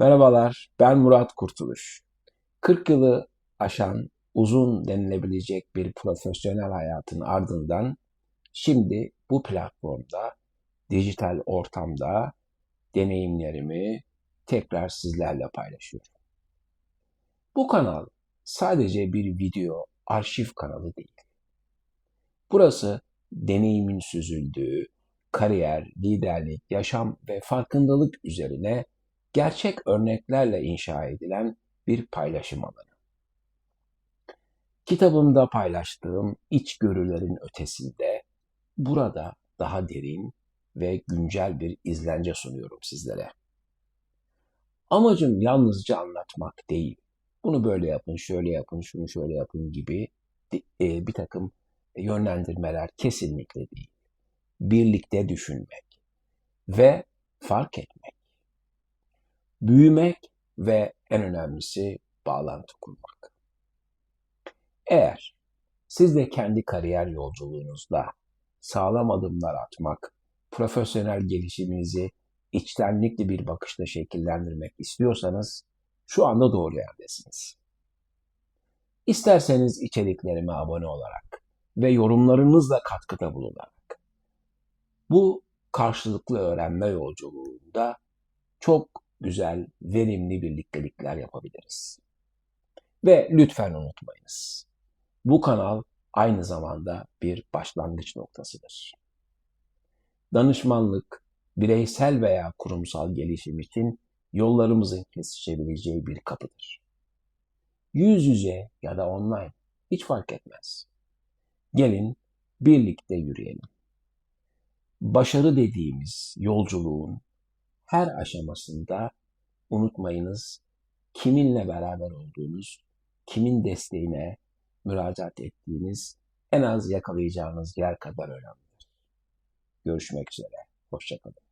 Merhabalar, ben Murat Kurtuluş. 40 yılı aşan uzun denilebilecek bir profesyonel hayatın ardından şimdi bu platformda, dijital ortamda deneyimlerimi tekrar sizlerle paylaşıyorum. Bu kanal sadece bir video arşiv kanalı değil. Burası deneyimin süzüldüğü, kariyer, liderlik, yaşam ve farkındalık üzerine gerçek örneklerle inşa edilen bir paylaşım alanı. Kitabımda paylaştığım içgörülerin ötesinde burada daha derin ve güncel bir izlence sunuyorum sizlere. Amacım yalnızca anlatmak değil. Bunu böyle yapın, şöyle yapın, şunu şöyle yapın gibi e, bir takım yönlendirmeler kesinlikle değil. Birlikte düşünmek ve fark etmek büyümek ve en önemlisi bağlantı kurmak. Eğer siz de kendi kariyer yolculuğunuzda sağlam adımlar atmak, profesyonel gelişiminizi içtenlikli bir bakışla şekillendirmek istiyorsanız şu anda doğru yerdesiniz. İsterseniz içeriklerime abone olarak ve yorumlarınızla katkıda bulunarak bu karşılıklı öğrenme yolculuğunda çok güzel, verimli birliktelikler yapabiliriz. Ve lütfen unutmayınız. Bu kanal aynı zamanda bir başlangıç noktasıdır. Danışmanlık, bireysel veya kurumsal gelişim için yollarımızın kesişebileceği bir kapıdır. Yüz yüze ya da online hiç fark etmez. Gelin birlikte yürüyelim. Başarı dediğimiz yolculuğun her aşamasında unutmayınız kiminle beraber olduğunuz, kimin desteğine müracaat ettiğiniz en az yakalayacağınız yer kadar önemlidir. Görüşmek üzere. Hoşçakalın.